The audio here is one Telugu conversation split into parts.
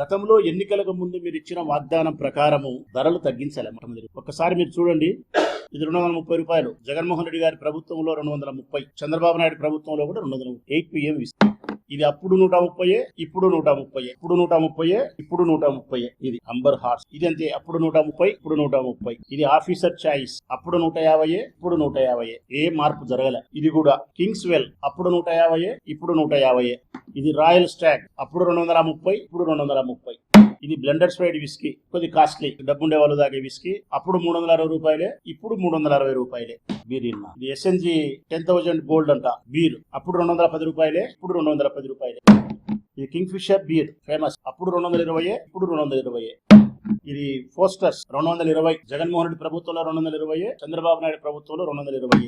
గతంలో ఎన్నికలకు ముందు మీరు ఇచ్చిన వాగ్దానం ప్రకారము ధరలు తగ్గించాలి. మొట్టమొదటి ఒక్కసారి మీరు చూడండి. ఇది రెండు వందల ముప్పై రూపాయలు. జగన్మోహన్ రెడ్డి గారి ప్రభుత్వంలో రెండు వందల ముప్పై. చంద్రబాబు నాయుడు ప్రభుత్వంలో కూడా రెండు వందల ఎయిట్ పిఎం ఇస్తారు ఇది అప్పుడు నూట ముప్పై ఇప్పుడు నూట ముప్పై ఇప్పుడు నూట ముప్పై ఇప్పుడు నూట ముప్పై ఇది అంబర్ హార్స్. ఇది అంతే అప్పుడు నూట ముప్పై ఇప్పుడు నూట ముప్పై. ఇది ఆఫీసర్ చాయిస్. అప్పుడు నూట యాభై ఇప్పుడు నూట యాభై ఏ మార్పు జరగలే. ఇది కూడా కింగ్స్ వెల్ అప్పుడు నూట యాభై ఇప్పుడు నూట యాభై ఇది రాయల్ స్టాగ్ అప్పుడు రెండు వందల ముప్పై ఇప్పుడు రెండు వందల ముప్పై. ఇది బ్లెండర్ స్ప్రైడ్ విస్కీ కొద్ది కాస్ట్లీ డబ్బుండే వాళ్ళు తాగే విస్కీ అప్పుడు మూడు వందల అరవై రూపాయలే ఇప్పుడు మూడు వందల అరవై రూపాయలే. బీర్ ఇన్నా. ఇది ఎస్ఎన్జి టెన్ థౌజండ్ గోల్డ్ అంట బీర్ అప్పుడు రెండు వందల పది రూపాయలే ఇప్పుడు రెండు వందల పది రూపాయలే. ఇది కింగ్ ఫిషర్ బీర్ ఫేమస్ అప్పుడు రెండు వందల ఇరవై ఇప్పుడు రెండు వందల ఇరవై ఇది ఫోస్టర్స్ రెండు వందల ఇరవై జగన్మోహన్ రెడ్డి ప్రభుత్వంలో రెండు వందల ఇరవై చంద్రబాబు నాయుడు ప్రభుత్వంలో రెండు వందల ఇరవై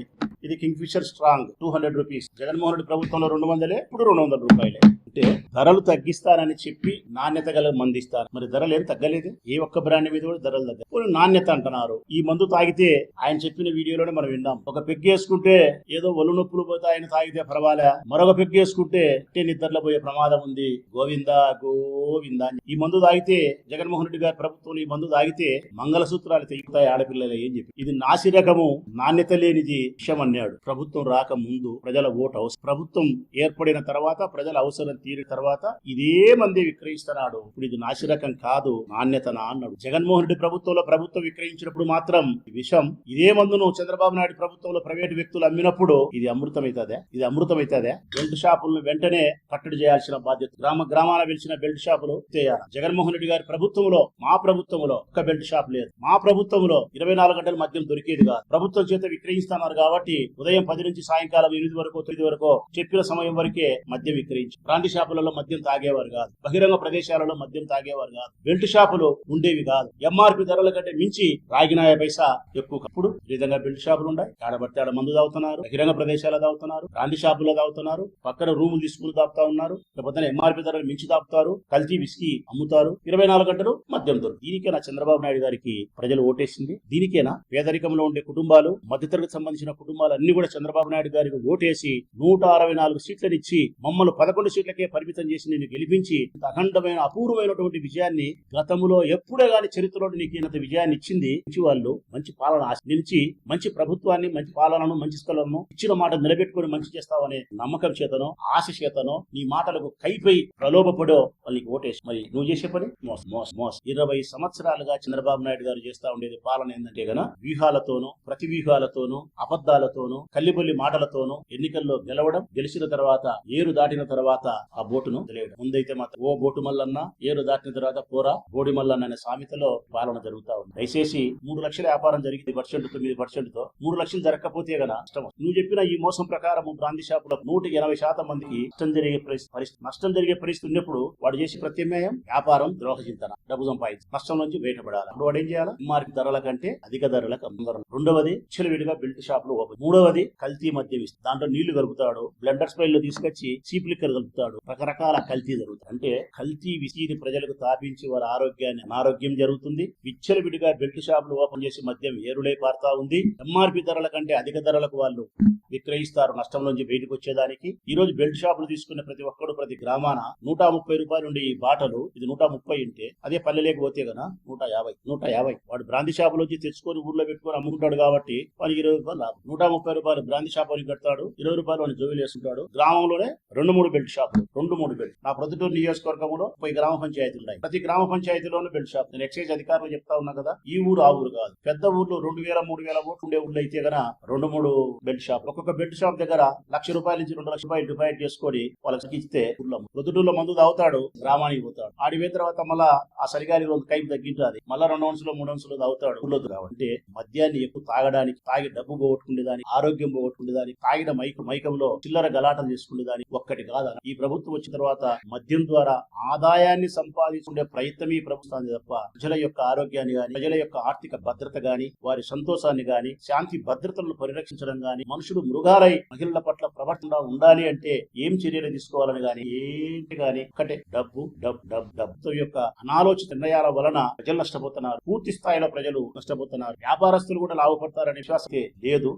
ఇది Kingfisher strong. Two hundred rupees Jaganmohan Reddy ప్రభుత్వంలో రెండు వందలే ఇప్పుడు రెండు వందల రూపాయలే. అంటే ధరలు తగ్గిస్తానని చెప్పి నాణ్యత గల మందు ఇస్తారు. మరి ధరలు ఏం తగ్గలేదు. ఏ ఒక్క బ్రాండ్ మీద కూడా ధరలు తగ్గ నాణ్యత అంటున్నారు. ఈ మందు తాగితే ఆయన చెప్పిన వీడియోలోనే మనం విన్నాం. ఒక పెగ్ వేసుకుంటే ఏదో ఒళ్ళు నొప్పులు పోతే ఆయన తాగితే పర్వాలే. మరొక పెగ్ వేసుకుంటే అంటే నిద్రలో పోయే ప్రమాదం ఉంది. గోవింద గోవింద అని. ఈ మందు తాగితే జగన్మోహన్ రెడ్డి గారి ప్రభుత్వంలో ఈ మందు తాగితే మంగళసూత్రాలు తెగుతాయి ఆడపిల్లలు ఏం చెప్పి. ఇది నాసిరకము నాణ్యత లేనిది విషయం అన్నాడు. ప్రభుత్వం రాక ముందు ప్రజల ఓటు అవసరం. ప్రభుత్వం ఏర్పడిన తర్వాత ప్రజల అవసరం తీరిన తర్వాత ఇదే మంది విక్రయిస్తున్నాడు. ఇప్పుడు ఇది నాసిరకం కాదు నాణ్యతనా అన్నాడు. జగన్మోహన్ రెడ్డి ప్రభుత్వంలో ప్రభుత్వం విక్రయించినప్పుడు మాత్రం విషం ఇదే మందును చంద్రబాబు నాయుడు ప్రభుత్వంలో ప్రైవేటు వ్యక్తులు అమ్మినప్పుడు ఇది అమృతం ఇది అమృతం బెల్ట్ షాపులను వెంటనే కట్టడి చేయాల్సిన బాధ్యత. గ్రామ గ్రామాల వెలిసిన బెల్ట్ షాపులు చేయాలి? జగన్మోహన్ రెడ్డి గారి ప్రభుత్వంలో మా ప్రభుత్వంలో ఒక్క బెల్ట్ షాప్ లేదు. మా ప్రభుత్వంలో ఇరవై నాలుగు గంటల మద్యం దొరికేది కాదు. ప్రభుత్వం చేత విక్రయిస్తున్నారు కాబట్టి ఉదయం పది నుంచి సాయంకాలం ఎనిమిది వరకు తొమ్మిది వరకు చెప్పిన సమయం వరకే మద్యం విక్రయించి. బ్రాంతి షాపులలో మద్యం తాగేవారు కాదు. బహిరంగ ప్రదేశాలలో మద్యం తాగేవారు కాదు. బెల్ట్ షాపులు ఉండేవి కాదు. ఎంఆర్పి ధరల కంటే మించి రాగినాయ పైసా ఎక్కువ అప్పుడు ఈ విధంగా బెల్ట్ షాపులు ఉన్నాయి. ఆడబడితే ఆడ మందు తాగుతున్నారు. బహిరంగ ప్రదేశాలు తాగుతున్నారు. బ్రాంతి షాపులో తాగుతున్నారు. పక్కన రూములు తీసుకుని తాగుతా ఉన్నారు. లేకపోతే ఎంఆర్పి ధరలు మించి తాపుతారు. కల్తీ విస్కీ అమ్ముతారు. ఇరవై నాలుగు గంటలు మద్యం దొరుకు దీనికేనా చంద్రబాబు నాయుడు గారికి ప్రజలు ఓటేసింది? దీనికేనా? పేదరికంలో ఉండే కుటుంబాలు మధ్యతరగతి సంబంధించిన కుటుంబాలు అన్ని కూడా చంద్రబాబు నాయుడు గారికి ఓటేసి నూట అరవై నాలుగు సీట్లనిచ్చి మమ్మల్ని పదకొండు సీట్లకే పరిమితం చేసి నేను గెలిపించి అఖండమైన అపూర్వమైనటువంటి విజయాన్ని గతంలో ఎప్పుడే గాని చరిత్రలో నీకు ఇంత విజయాన్ని ఇచ్చింది మంచి వాళ్ళు మంచి పాలన నిలిచి మంచి ప్రభుత్వాన్ని మంచి పాలనను మంచి స్థలను ఇచ్చిన మాట నిలబెట్టుకుని మంచి చేస్తావనే నమ్మకం చేతనో ఆశ చేతనో నీ మాటలకు కైపై ప్రలోభపడో వాళ్ళకి ఓటేసి మరి నువ్వు చేసే పని? మోస్ మోస్ మోస్. ఇరవై సంవత్సరాలుగా చంద్రబాబు నాయుడు గారు చేస్తా ఉండేది పాలన ఏంటంటే గన వ్యూహాలతోనూ ప్రతి వ్యూహాలతోనూ మాటలతోనూ కల్లిబొల్లి మాటలతోనూ ఎన్నికల్లో గెలవడం గెలిచిన తర్వాత ఏరు దాటిన తర్వాత ఆ బోటును తెలియడం. ముందైతే మాత్రం ఓ బోటు మల్లన్న ఏరు దాటిన తర్వాత పోరా బోడి మల్లన్న అనే సామెతలో పాలన జరుగుతా ఉంది. దయచేసి మూడు లక్షల వ్యాపారం జరిగింది పర్సెంట్ తొమ్మిది పర్సెంట్తో మూడు లక్షలు జరగకపోతే కదా నష్టం నువ్వు చెప్పిన ఈ మోసం ప్రకారం బ్రాంతి షాపులకు నూట ఎనభై శాతం మందికి నష్టం జరిగే పరిస్థితి నష్టం జరిగే పరిస్థితి ఉన్నప్పుడు వాడు చేసే ప్రత్యామ్నాయం వ్యాపారం ద్రోహ చింతన డబ్బు సంపాదించి నష్టం నుంచి బయటపడాలి? అప్పుడు వాడు ఏం చేయాలి? మార్కెట్ ధరల కంటే అధిక ధరలకు అందరం రెండవది విడిగా బెల్ట్ షాపులు ఓపెన్. మూడవది కల్తీ మద్యం ఇస్తాడు దాంట్లో నీళ్ళు కలుపుతాడు బ్లెండర్ స్పైల్లో తీసుకొచ్చి చీప్ లిక్కర్ కలుపుతాడు. రకరకాల కల్తీ జరుగుతుంది అంటే కల్తీ విసిని ప్రజలకు తాపించి వారి ఆరోగ్యాన్ని అనారోగ్యం జరుగుతుంది. విచ్చలవిడిగా బెల్ట్ షాపులు ఓపెన్ చేసి మద్యం ఏరులై పారుతా ఉంది. ఎంఆర్పి ధరల కంటే అధిక ధరలకు వాళ్ళు విక్రయిస్తారు నష్టం నుంచి బయటకు వచ్చేదానికి ఈ రోజు బెల్ట్ షాపులు తీసుకున్న ప్రతి ఒక్కడు ప్రతి గ్రామాన నూట ముప్పై రూపాయలు ఉండే ఈ బాటలు ఇది నూట ముప్పై ఉంటే అదే పల్లెలేకి పోతే గన నూట యాభై నూట యాభై. వాడు బ్రాంతి షాపులో వచ్చి తెచ్చుకొని ఊర్లో పెట్టుకొని అమ్ముకుంటాడు కాబట్టి వానికి ఇరవై రూపాయలు లాభం. నూట ముప్పై రూపాయలు బ్రాంతి షాప్ అని కడతాడు ఇరవై రూపాయలు వాడిని జోబీలు వేసుకుంటాడు. గ్రామంలోనే రెండు మూడు బెల్ట్ షాపులు రెండు మూడు బెల్ట్. నా ప్రొద్దుటూరు నియోజకవర్గంలో ముప్పై గ్రామ పంచాయతీలు ఉన్నాయి ప్రతి గ్రామ పంచాయతీలోనూ బెల్ట్ షాప్. నేను ఎక్సైజ్ అధికారులు చెప్తా ఉన్నా కదా ఈ ఊరు ఆ ఊరు కాదు. పెద్ద ఊర్లో రెండు వేల మూడు వేల ఓట్లు ఉండే ఊర్లో అయితే గన రెండు మూడు బెల్ట్ షాప్ ఒక్కొక్క బెడ్ షాప్ దగ్గర లక్ష రూపాయల నుంచి రెండు లక్షల రూపాయలు డిపాజిట్ చేసుకొని వాళ్ళకి ఇస్తే ఊర్లో మందు తాగుతాడు గ్రామానికి పోతాడు. ఆడి పోయిన తర్వాత మళ్ళా ఆ సరిగారి రోజు కైపు తగ్గింటుంది మళ్ళా రెండు అంశాలు మూడు అంశాలు తాగుతాడు ఊర్లో కాబట్టి. మద్యాన్ని ఎక్కువ తాగడానికి తాగి డబ్బు పోగొట్టుకునేదాని ఆరోగ్యం పోగొట్టుకునేదాని తాగిన మైక మైకంలో చిల్లర గలాటలు చేసుకునేదాని ఒక్కటి కాదా ఈ ప్రభుత్వం వచ్చిన తర్వాత మద్యం ద్వారా ఆదాయాన్ని సంపాదించుకునే ప్రయత్నం ఈ ప్రభుత్వం తప్ప ప్రజల యొక్క ఆరోగ్యాన్ని గాని ప్రజల యొక్క ఆర్థిక భద్రత గాని వారి సంతోషాన్ని గాని శాంతి భద్రతలను పరిరక్షించడం గాని మనుషులు మృగాలై మహిళల పట్ల ప్రవర్తన ఉండాలి అంటే ఏం చర్యలు తీసుకోవాలని గాని ఏంటి గాని ఒకటే డబ్బు డబ్బు డబ్బు డబ్బు యొక్క అనాలోచిత నిర్ణయాల వలన ప్రజలు నష్టపోతున్నారు. పూర్తి స్థాయిలో ప్రజలు నష్టపోతున్నారు. వ్యాపారస్తులు కూడా లాభపడతారనే విశ్వాసం లేదు.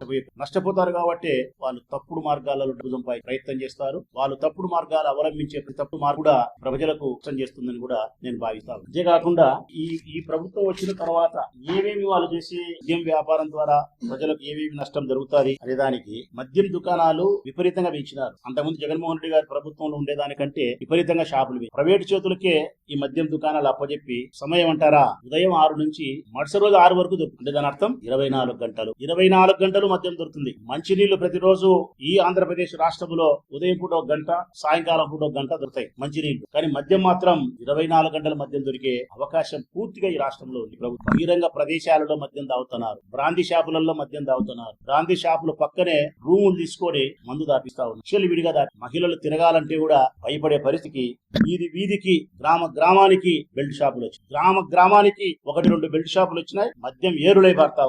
నష్టపోతారు కాబట్టి వాళ్ళు తప్పుడు మార్గాలలో డబ్బు సంపాయి ప్రయత్నం చేస్తారు. వాళ్ళు తప్పుడు మార్గాలు అవలంబించే ప్రతి తప్పుడు మార్గం కూడా ప్రజలకు నష్టం చేస్తుందని కూడా నేను భావిస్తాను అంతేకాకుండా ఈ ఈ ప్రభుత్వం వచ్చిన తర్వాత ఏమేమి వాళ్ళు చేసి ఏం వ్యాపారం ద్వారా ప్రజలకు ఏమేమి నష్టం జరుగుతుంది అనే దానికి మద్యం దుకాణాలు విపరీతంగా పెంచినారు. అంతకుముందు జగన్మోహన్ రెడ్డి గారి ప్రభుత్వంలో ఉండేదానికంటే విపరీతంగా షాపులు ప్రైవేటు చేతులకే ఈ మద్యం దుకాణాలు అప్పజెప్పి సమయం అంటారా? ఉదయం ఆరు నుంచి మరుసటి రోజు ఆరు వరకు దొరుకుతుంది. అంటే దాని అర్థం ఇరవై నాలుగు గంటలు. ఇరవై నాలుగు గంటలు మద్యం దొరుకుతుంది. మంచినీళ్ళు ప్రతిరోజు ఈ ఆంధ్రప్రదేశ్ రాష్ట్రంలో ఉదయం పూట ఒక గంట సాయంకాలం పూట ఒక గంట దొరుకుతాయి మంచినీళ్ళు కానీ మద్యం మాత్రం ఇరవై నాలుగు గంటల మద్యం దొరికే అవకాశం పూర్తిగా ఈ రాష్ట్రంలో ఉంది. ప్రభుత్వం బహిరంగ ప్రదేశాలలో మద్యం తాగుతున్నారు బ్రాంతి షాపులలో మద్యం తాగుతున్నారు బ్రాంతి షాపుల పక్కనే రూములు తీసుకొని మందు దాపిస్తా ఉన్నారు. విడిగా దాటి మహిళలు తిరగాలంటే కూడా భయపడే పరిస్థితికి వీధి వీధికి గ్రామ గ్రామానికి బెల్ట్ షాపులు వచ్చాయి. గ్రామ గ్రామానికి ఒకటి రెండు బెల్ట్ షాపులు వచ్చినాయి. మద్యం ఏరులై పడతా